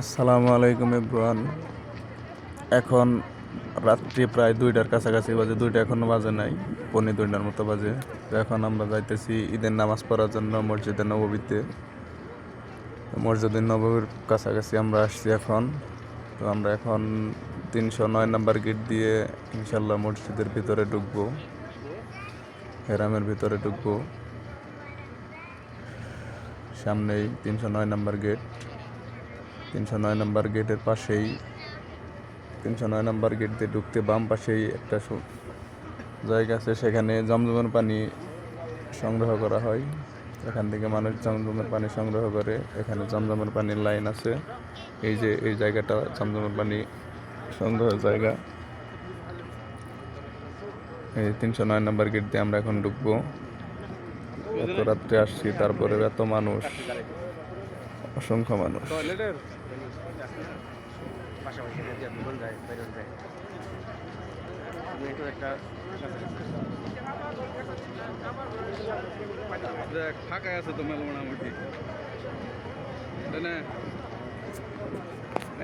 আসসালামু আলাইকুম ইব্রান এখন রাত্রি প্রায় দুইটার কাছাকাছি বাজে, দুইটা এখনও বাজে নাই, পৌনে দুইটার মতো বাজে। তো এখন আমরা যাইতেছি ঈদের নামাজ পড়ার জন্য মসজিদে নববীতে। তো মসজিদের নববীর কাছাকাছি আমরা আসছি এখন। তো আমরা এখন তিনশো নয় নাম্বার গেট দিয়ে ইনশাল্লাহ মসজিদের ভিতরে ঢুকবো, হেরামের ভিতরে ঢুকবো। সামনেই তিনশো নয় নাম্বার গেট। তিনশো নয় নম্বর গেটের পাশেই, তিনশো নয় নম্বর গেট দিয়ে ঢুকতে বাম পাশেই একটা জায়গা আছে, সেখানে জমজমের পানি সংগ্রহ করা হয়। এখান থেকে মানুষ জমজমের পানি সংগ্রহ করে, এখানে জমজমের পানির লাইন আছে। এই যে, এই জায়গাটা জমজমের পানি সংগ্রহের জায়গা। এই তিনশো নয় নম্বর গেট দিয়ে আমরা এখন ঢুকবো। এত রাত্রে আসছি, তারপরে এত মানুষ, অসংখ্য মানুষ। পাশাপাশি কোন যায় বাইরে যায় তুমি একটু দেখ ফাঁকা আছে তো মেলা মোটামুটি।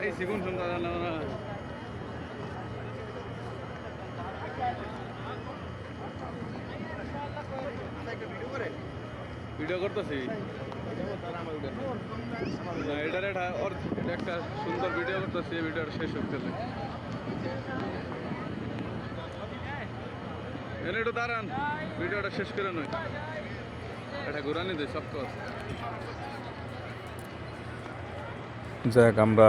এই সিগুন শুনতে না। ভিডিও করতেছি? না এটার এটা ওর একটা সুন্দর ভিডিও করতেছি এই ভিডিওটা শেষ করতে এনে একটু দাঁড়ান ভিডিওটা শেষ করে নয় এটা ঘুরানি সব কথা যাক, আমরা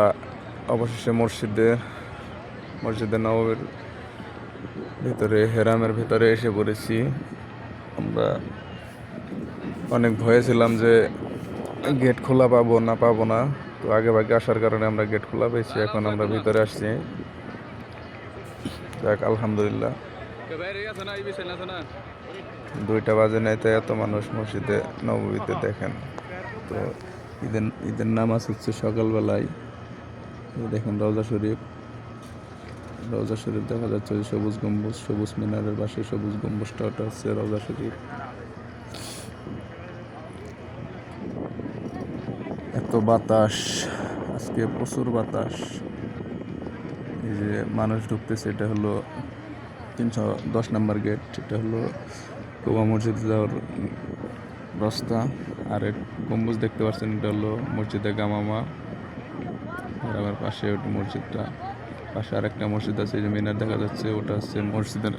অবশেষে মসজিদে মসজিদে নববীর ভিতরে, হেরামের ভিতরে এসে পড়েছি। আমরা অনেক ভয়ে ছিলাম যে গেট খোলা পাবো না পাবো না, তো আগে ভাগে আসার কারণে আমরা গেট খোলা পেয়েছি, এখন আমরা ভিতরে আসছি। যাক, আলহামদুলিল্লাহ। দুইটা বাজে নাই তো এত মানুষ মসজিদে, নবমীতে দেখেন। তো ঈদের ঈদের নামাজ হচ্ছে সকালবেলায়। দেখেন রওজা শরীফ। রওজা শরীফ দেখা যাচ্ছে সবুজ গম্বুজ, সবুজ মিনারের পাশে সবুজ গম্বুজটা ওটা হচ্ছে রওজা শরীফ। এত বাতাস, আজকে প্রচুর বাতাস। এই যে মানুষ ঢুকতেছে, এটা হলো তিনশো দশ নম্বর গেট, এটা হলো কুবা মসজিদ যাওয়ার রাস্তা। আর এক গম্বুজ দেখতে পাচ্ছেন, এটা হলো মসজিদে গামামা। আর আমার পাশে ওটা মসজিদটা, পাশে আর একটা মসজিদ আছে যে মিনার দেখা যাচ্ছে, ওটা হচ্ছে মসজিদের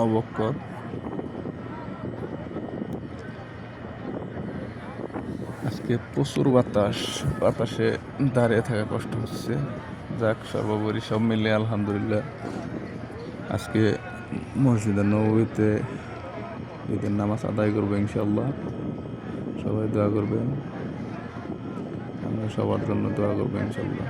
আবক্কর আজকে প্রচুর বাতাস, বাতাসে দাঁড়িয়ে থাকা কষ্ট হচ্ছে। যাক, সর্বোপরি সব মিলে আলহামদুলিল্লাহ, আজকে মসজিদের নবীতে ঈদের নামাজ আদায় করব ইনশাল্লাহ সবাই দোয়া করবেন, আমরা সবার জন্য দোয়া করব ইনশাল্লাহ